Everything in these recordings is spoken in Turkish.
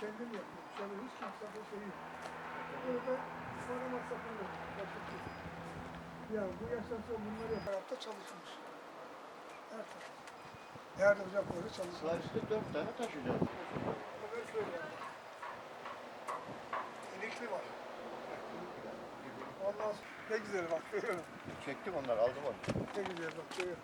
kendim yapıyorum. Şöyle hiç kimse bir şey yok. Burada para masrafı yok. Başka bir şey. Ya bu yaştan sonra bunları yap. Hayatta çalışmış. Her taraf. Nerede hocam böyle çalışmış. Slice'de dört tane taşıyacağız. Haber şöyle yani. İlikli var. Ondan sonra ne güzel bak görüyorum. Çektim onları aldım onu. Ne güzel bak görüyorum.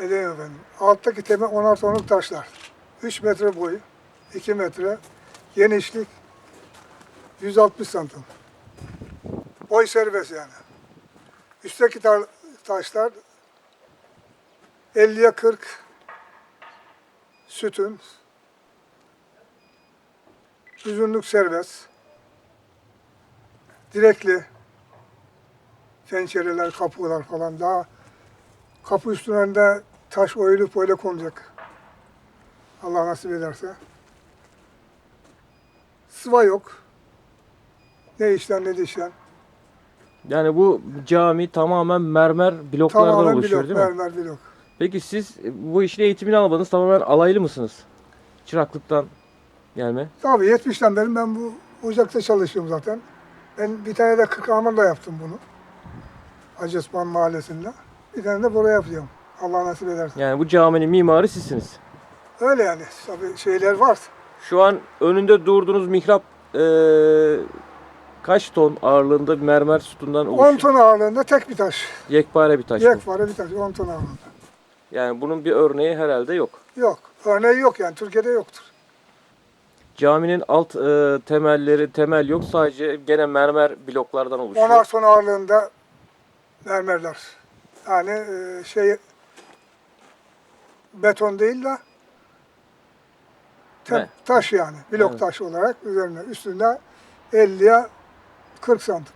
Edeyim efendim. Alttaki temel 16 onluk taşlar. 3 metre boyu, 2 metre genişlik 160 santim. Boy serbest yani. Üstteki ta- taşlar 50'ye 40 sütun. Uzunluk serbest. Direkli pencereler, kapılar falan daha kapı üstlerinde taş oyulup böyle konacak. Allah nasip ederse. Sıva yok. Ne işten ne dişten. Yani bu cami tamamen mermer bloklardan Tamamen oluşuyor blok, değil mi? mermer blok. Peki siz bu işin eğitimini almadınız tamamen alaylı mısınız? Çıraklıktan gelme. Tabii 70'ten beri ben bu ocakta çalışıyorum zaten. Ben bir tane de Kırkağman'da yaptım bunu. Hacı Osman Mahallesi'nde. Bir tane de buraya yapıyorum. Allah nasip ederse. Yani bu caminin mimarı sizsiniz. Öyle yani. Tabii şeyler var. Şu an önünde durduğunuz mihrap eee, kaç ton ağırlığında bir mermer sütundan 10 oluşuyor? ton ağırlığında tek bir taş. Yekpare bir taş. Yekpare bir taş. 10 ton ağırlığında. Yani bunun bir örneği herhalde yok. Yok. Örneği yok yani. Türkiye'de yoktur. Caminin alt eee, temelleri temel yok sadece gene mermer bloklardan oluşuyor. Onar ton ağırlığında mermerler. Yani e, şey beton değil de te- Ne? taş yani. Blok Evet. taşı olarak üzerine. Üstünde 50'ye 40 santim.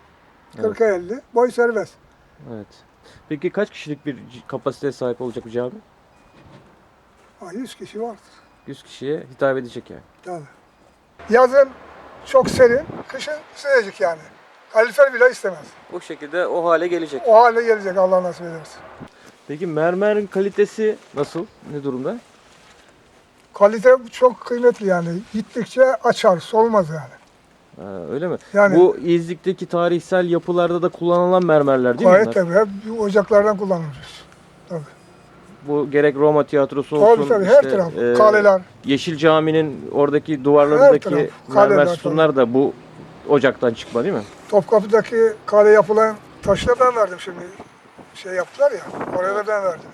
40'a 50. Boy serbest. Evet. Peki kaç kişilik bir kapasiteye sahip olacak bu cami? Ha, 100 kişi vardır. 100 kişiye hitap edecek yani. Tabii. Yazın çok serin, kışın sıcacık yani. Kalifer bile istemez. O şekilde o hale gelecek. O hale gelecek Allah nasip ederse. Peki mermerin kalitesi nasıl? Ne durumda? Kalite çok kıymetli yani. Gittikçe açar, solmaz yani. Ha, öyle mi? Yani- Bu İznik'teki tarihsel yapılarda da kullanılan mermerler değil mi Gayet bunlar? tabii. Hep ocaklardan kullanılır. Bu gerek Roma tiyatrosu Tabii olsun, tabii her işte, taraf. e, Kaleler. Yeşil Cami'nin oradaki duvarlarındaki taraf, mermer kaleler sütunlar da bu ocaktan çıkma değil mi? Topkapı'daki kale yapılan taşı da ben verdim şimdi. Şey yaptılar ya, oraya da ben verdim.